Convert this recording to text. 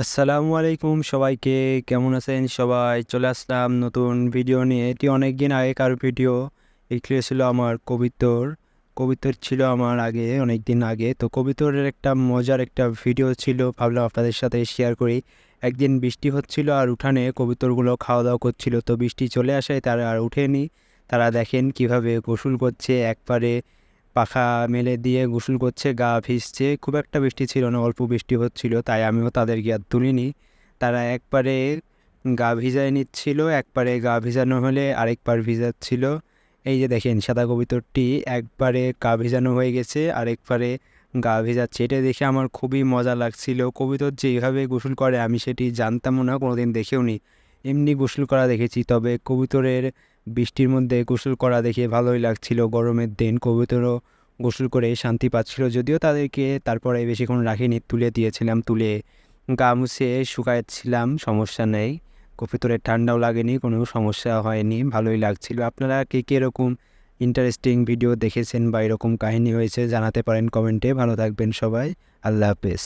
আসসালামু আলাইকুম সবাইকে, কেমন আছেন সবাই? চলে আসলাম নতুন ভিডিও নিয়ে। এটি অনেক দিন আগেকার ভিডিও এটি ছিল আমার কবিতর। কবিতর ছিল আমার আগে অনেক দিন আগে। তো কবিতরের একটা মজার একটা ভিডিও ছিল, ভাবলাম আপনাদের সাথে শেয়ার করি। একদিন বৃষ্টি হচ্ছিল আর উঠানে কবিতরগুলো খাওয়া দাওয়া করছিল। তো বৃষ্টি চলে আসে, তারা আর উঠেনি। তারা দেখেন কীভাবে গোসল করছে একবারে। পাখা মেলে দিয়ে গোসল করছে, গা ভিজছে। খুব একটা বৃষ্টি ছিল না, অল্প বৃষ্টি হচ্ছিল, তাই আমিও তাদেরকে আর তুলিনি। তারা একবারে গা ভিজায় নিচ্ছিল, একবারে গা ভিজানো হলে আরেকবার ভিজাচ্ছিল। এই যে দেখেন, সাদা কবিতরটি একবারে গা ভিজানো হয়ে গেছে, আরেকবারে গা ভিজাচ্ছে। এটা দেখে আমার খুবই মজা লাগছিল। কবিতর যে এইভাবে গোসল করে, আমি সেটি জানতামও না, কোনোদিন দেখেও নি এমনি গোসল করা দেখেছি, তবে কবুতরের বৃষ্টির মধ্যে গোসল করা দেখে ভালোই লাগছিল। গরমের দিন কবুতরও গোসল করে শান্তি পাচ্ছিল যদিও তাদেরকে তারপরে বেশিক্ষণ রাখিনি, তুলে দিয়েছিলাম, তুলে গা মুছে শুকাচ্ছিলাম, সমস্যা নেই। কবুতরের ঠান্ডাও লাগেনি, কোনো সমস্যা হয়নি, ভালোই লাগছিল। আপনারা কে কে এরকম ইন্টারেস্টিং ভিডিও দেখেছেন বা এরকম কাহিনী হয়েছে জানাতে পারেন কমেন্টে। ভালো থাকবেন সবাই, আল্লাহ হাফেজ।